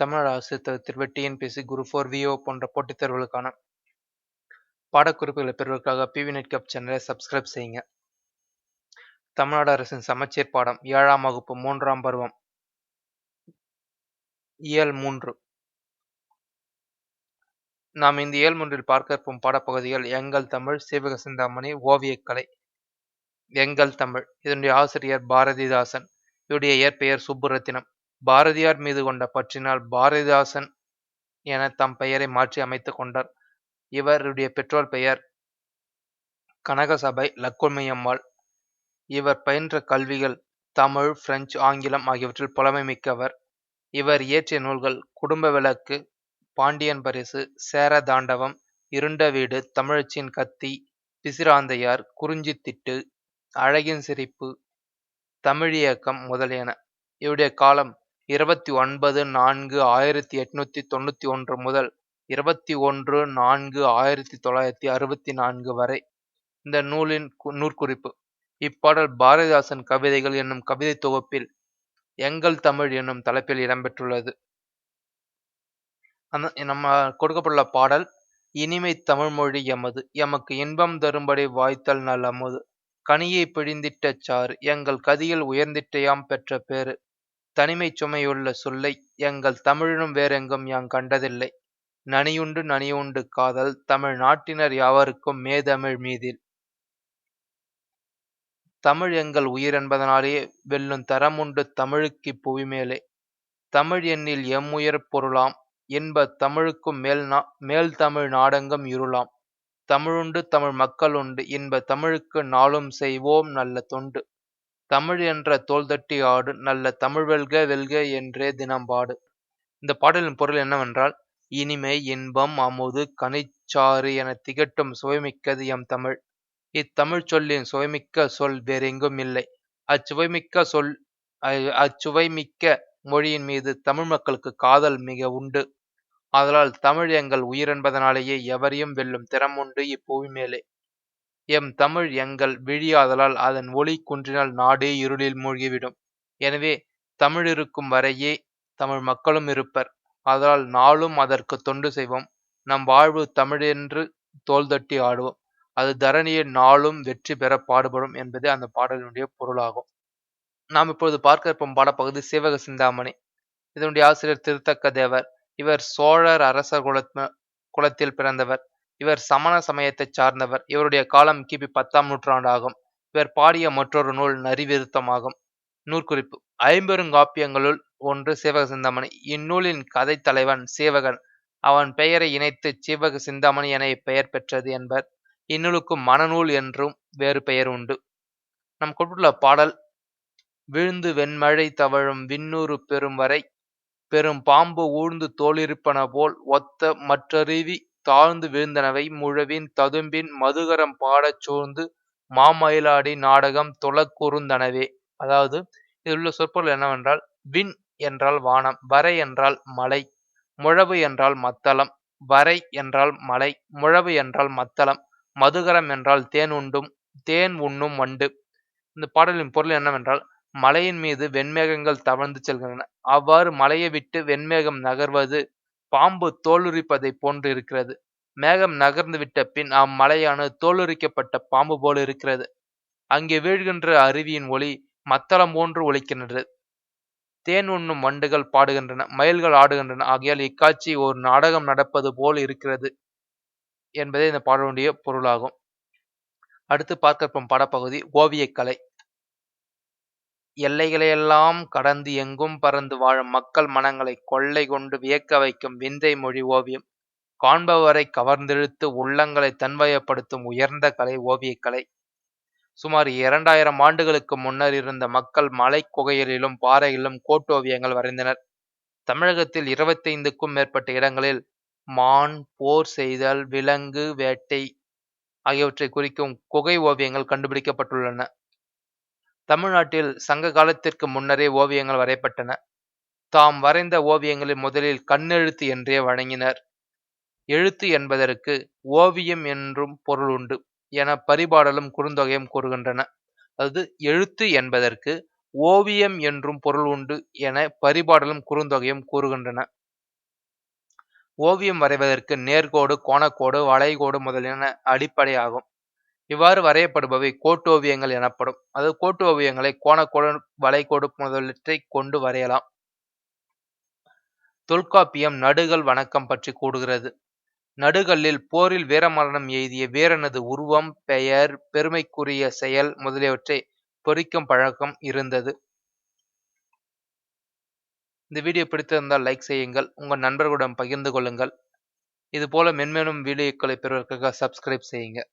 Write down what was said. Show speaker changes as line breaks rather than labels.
தமிழ் ஆசிரியர் டிஎன்பிஎஸ்சி குரு four VO போன்ற போட்டித் தேர்வுகளுக்கான பாடக்குறிப்புகளை பெறுவதற்காக பிவி நெட் கப் சேனலை சப்ஸ்கிரைப் செய்யுங்க தமிழ்நாடு அரசின் சமச்சீர் பாடம் ஏழாம் வகுப்பு மூன்றாம் பருவம் இயல் மூன்று நாம் இந்த இயல் மூன்றில் இருக்கும் பாடப்பகுதிகள் எங்கள் தமிழ் சிவக சிந்தாமணி ஓவியக்கலை எங்கள் தமிழ் இதனுடைய ஆசிரியர் பாரதிதாசன் இவருடைய இயற்பெயர் சுப்புரத்தினம் பாரதியார் மீது கொண்ட பற்றினால் பாரதிதாசன் என தம் பெயரை மாற்றி அமைத்து கொண்டார் இவருடைய பெற்றோர் பெயர் கனகசபை லக்குமையம்மாள் இவர் பயின்ற கல்விகள் தமிழ் பிரெஞ்சு ஆங்கிலம் ஆகியவற்றில் புலமை மிக்கவர் இவர் இயற்றிய நூல்கள் குடும்ப விளக்கு பாண்டியன் பரிசு சேர தாண்டவம் இருண்ட வீடு தமிழச்சியின் கத்தி பிசிராந்தையார் குறிஞ்சித்திட்டு அழகின் சிரிப்பு தமிழியக்கம் முதலியன இவருடைய காலம் இருபத்தி ஒன்பது நான்கு ஆயிரத்தி எட்நூத்தி தொண்ணூத்தி ஒன்று முதல் இருபத்தி ஒன்று நான்கு ஆயிரத்தி தொள்ளாயிரத்தி அறுபத்தி நான்கு வரை இந்த நூலின் நூற்குறிப்பு இப்பாடல் பாரதிதாசன் கவிதைகள் என்னும் கவிதை தொகுப்பில் எங்கள் தமிழ் என்னும் தலைப்பில் இடம்பெற்றுள்ளது அந்த நம்ம கொடுக்கப்பட்டுள்ள பாடல் இனிமை தமிழ்மொழி எமது எமக்கு இன்பம் தரும்படி வாய்த்தல் நல் அமுது கனியை பிழிந்திட்ட சாறு எங்கள் கதியில் உயர்ந்திட்டையாம் பெற்ற பேறு தனிமைச் சுமையுள்ள சொல்லை எங்கள் தமிழினும் வேறெங்கும் யாங் கண்டதில்லை. நனியுண்டு நனியுண்டு காதல் தமிழ் நாட்டினர் யாவருக்கும் மேதமிழ் மீதில். தமிழ் எங்கள் உயிர் தரம் உண்டு தரமுண்டு புவி மேலே தமிழ் எண்ணில் எம்முயர் பொருளாம் இன்பத் தமிழுக்கும் மேல் மேல்தமிழ் நாடெங்கும் இருளாம். தமிழுண்டு தமிழ் மக்கள் உண்டு இன்ப தமிழுக்கு நாளும் செய்வோம் நல்ல தொண்டு. தமிழ் என்ற தோல்தட்டி ஆடு நல்ல தமிழ் வெல்க வெல்க என்றே தினம் பாடு இந்த பாடலின் பொருள் என்னவென்றால் இனிமை இன்பம் அமுது கனிச்சாறு என திகட்டும் சுவைமிக்கது எம் தமிழ் இத்தமிழ் சொல்லின் சுவைமிக்க சொல் வேறெங்கும் இல்லை அச்சுவைமிக்க சொல் அச்சுவைமிக்க மொழியின் மீது தமிழ் மக்களுக்கு காதல் மிக உண்டு அதனால் தமிழ் எங்கள் உயிர் என்பதனாலேயே எவரையும் வெல்லும் திறமுண்டு இப்பூமி மேலே எம் தமிழ் எங்கள் விழியாதலால் அதன் ஒளி குன்றினால் நாடே இருளில் மூழ்கிவிடும் எனவே தமிழ் இருக்கும் வரையே தமிழ் மக்களும் இருப்பர் அதனால் நாளும் அதற்கு தொண்டு செய்வோம் நம் வாழ்வு தமிழென்று தட்டி ஆடுவோம் அது தரணியில் நாளும் வெற்றி பெற பாடுபடும் என்பதே அந்த பாடலினுடைய பொருளாகும் நாம் இப்பொழுது பார்க்க இருப்போம் பாடப்பகுதி சிவக சிந்தாமணி இதனுடைய ஆசிரியர் திருத்தக்க தேவர் இவர் சோழர் அரச குலத் குலத்தில் பிறந்தவர் இவர் சமண சமயத்தை சார்ந்தவர் இவருடைய காலம் கிபி பத்தாம் நூற்றாண்டாகும் இவர் பாடிய மற்றொரு நூல் நரிவிருத்தமாகும் நூற்குறிப்பு ஐம்பெருங்காப்பியங்களுள் ஒன்று சிவக சிந்தாமணி இந்நூலின் கதை தலைவன் சீவகன் அவன் பெயரை இணைத்து சீவக சிந்தாமணி என பெயர் பெற்றது என்பர் இந்நூலுக்கு மனநூல் என்றும் வேறு பெயர் உண்டு நம் கொண்டுள்ள பாடல் விழுந்து வெண்மழை தவழும் விண்ணூறு பெரும் வரை பெரும் பாம்பு ஊழ்ந்து தோலிருப்பன போல் ஒத்த மற்றருவி தாழ்ந்து விழுந்தனவை முழவின் ததும்பின் மதுகரம் பாடச் சோர்ந்து மாமயிலாடி நாடகம் தொழக்கூர்ந்தனவே அதாவது இதில் உள்ள சொற்பொருள் என்னவென்றால் விண் என்றால் வானம் வரை என்றால் மலை முழவு என்றால் மத்தளம் வரை என்றால் மலை முழவு என்றால் மத்தளம் மதுகரம் என்றால் தேன் உண்டும் தேன் உண்ணும் வண்டு இந்த பாடலின் பொருள் என்னவென்றால் மலையின் மீது வெண்மேகங்கள் தவழ்ந்து செல்கின்றன அவ்வாறு மலையை விட்டு வெண்மேகம் நகர்வது பாம்பு போன்று இருக்கிறது மேகம் நகர்ந்து விட்ட பின் அம்மலையானது தோலுரிக்கப்பட்ட பாம்பு இருக்கிறது அங்கே வீழ்கின்ற அருவியின் ஒலி மத்தளம் போன்று ஒழிக்கின்றது தேன் உண்ணும் வண்டுகள் பாடுகின்றன. மயில்கள் ஆடுகின்றன. ஆகையால் இக்காட்சி ஒரு நாடகம் நடப்பது போல் இருக்கிறது என்பதே இந்த பாடலுடைய பொருளாகும். அடுத்து பார்க்கப்படும் படப்பகுதி ஓவியக்கலை. எல்லைகளையெல்லாம் கடந்து எங்கும் பறந்து வாழும் மக்கள் மனங்களைக் கொள்ளை கொண்டு வியக்க வைக்கும் விந்தை மொழி ஓவியம். காண்பவரை கவர்ந்தெழுத்து உள்ளங்களைத் தன்வயப்படுத்தும் உயர்ந்த கலை ஓவியக்கலை. சுமார் இரண்டாயிரம் ஆண்டுகளுக்கு முன்னர் இருந்த மக்கள் குகையிலும் குகைகளிலும் பாறைகளிலும் கோட்டோவியங்கள் வரைந்தனர். தமிழகத்தில் இருபத்தைந்துக்கும் மேற்பட்ட இடங்களில் மான், போர் செய்தல், விலங்கு வேட்டை ஆகியவற்றைக் குறிக்கும் குகை ஓவியங்கள் கண்டுபிடிக்கப்பட்டுள்ளன. தமிழ்நாட்டில் சங்க காலத்திற்கு முன்னரே ஓவியங்கள் வரையப்பட்டன தாம் வரைந்த ஓவியங்களை முதலில் கண்ணெழுத்து என்றே வழங்கினர் எழுத்து என்பதற்கு ஓவியம் என்றும் பொருள் உண்டு என பரிபாடலும் குறுந்தொகையும் கூறுகின்றன அது எழுத்து என்பதற்கு ஓவியம் என்றும் பொருள் உண்டு என பரிபாடலும் குறுந்தொகையும் கூறுகின்றன ஓவியம் வரைவதற்கு நேர்கோடு கோணக்கோடு வளைகோடு முதலியன அடிப்படையாகும் இவ்வாறு வரையப்படுபவை கோட்டோவியங்கள் எனப்படும் அதாவது கோட்டு ஓவியங்களை கோணக்கோடு வளைகோடு முதலீட்டை கொண்டு வரையலாம் தொல்காப்பியம் நடுகள் வணக்கம் பற்றி கூடுகிறது நடுகளில் போரில் வீரமரணம் எய்திய வீரனது உருவம் பெயர் பெருமைக்குரிய செயல் முதலியவற்றை பொறிக்கும் பழக்கம் இருந்தது இந்த வீடியோ பிடித்திருந்தால் லைக் செய்யுங்கள் உங்கள் நண்பர்களுடன் பகிர்ந்து கொள்ளுங்கள் இதுபோல மென்மேலும் வீடியோக்களை பெறுவதற்காக சப்ஸ்கிரைப் செய்யுங்கள்